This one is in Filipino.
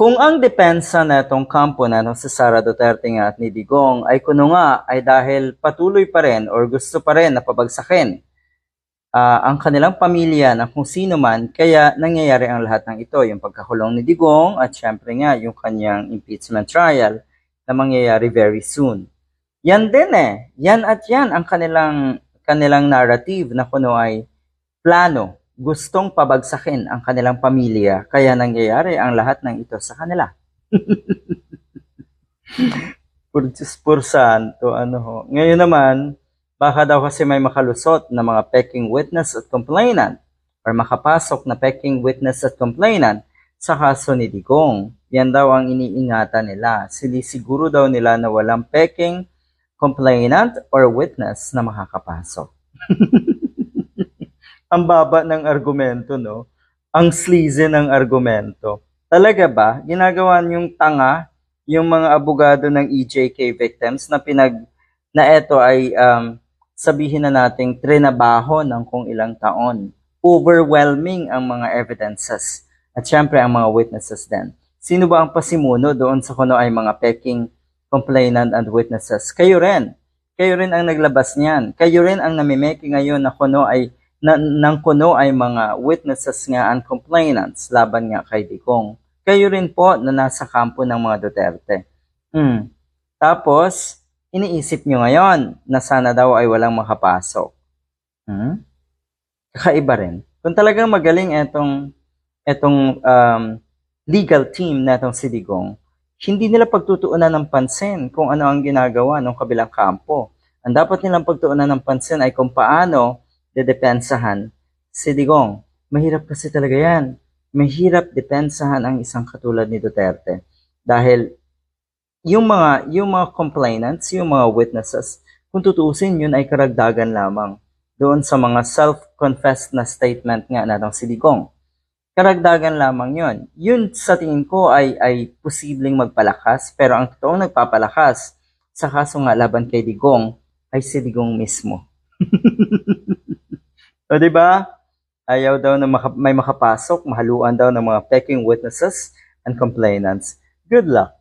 Kung ang depensa na itong kampo na itong si Sara Duterte nga at ni Digong ay kuno nga ay dahil patuloy pa rin or gusto pa rin na pabagsakin ah, ang kanilang pamilya na kung sino man, kaya nangyayari ang lahat ng ito, yung pagkakulong ni Digong at syempre nga yung kanyang impeachment trial na mangyayari very soon. Yan din eh, yan at yan ang kanilang kanilang narrative na kuno ay plano, gustong pabagsakin ang kanilang pamilya, kaya nangyayari ang lahat ng ito sa kanila. Purchis por santo, ano ho. Ngayon naman, baka daw kasi may makalusot na mga peking witness at complainant or makapasok na peking witness at complainant sa kaso ni Digong. Yan daw ang iniingatan nila. Sinisiguro daw nila na walang peking complainant or witness na makakapasok. ang baba ng argumento, no? Ang sleazy ng argumento. Talaga ba, ginagawa niyong tanga yung mga abogado ng EJK victims na pinag na ito ay um, sabihin na nating trinabaho ng kung ilang taon. Overwhelming ang mga evidences at syempre ang mga witnesses din. Sino ba ang pasimuno doon sa kuno ay mga peking complainant and witnesses? Kayo rin. Kayo rin ang naglabas niyan. Kayo rin ang namimeki ngayon na kuno ay na, ng kuno ay mga witnesses nga and complainants laban nga kay Digong. Kayo rin po na nasa kampo ng mga Duterte. Hmm. Tapos, iniisip nyo ngayon na sana daw ay walang makapasok. Hmm? Kakaiba rin. Kung talagang magaling etong, etong um, legal team na itong si Digong, hindi nila pagtutuunan ng pansin kung ano ang ginagawa ng kabilang kampo. Ang dapat nilang pagtuunan ng pansin ay kung paano dedepensahan si Digong. Mahirap kasi talaga yan. Mahirap depensahan ang isang katulad ni Duterte. Dahil yung mga yung mga complainants, yung mga witnesses, kung tutuusin yun ay karagdagan lamang doon sa mga self-confessed na statement nga natong si Digong. Karagdagan lamang yun. Yun sa tingin ko ay, ay posibleng magpalakas, pero ang totoong nagpapalakas sa kaso nga laban kay Digong ay si Digong mismo. o di ba? Ayaw daw na maka- may makapasok, mahaluan daw ng mga peking witnesses and complainants. Good luck.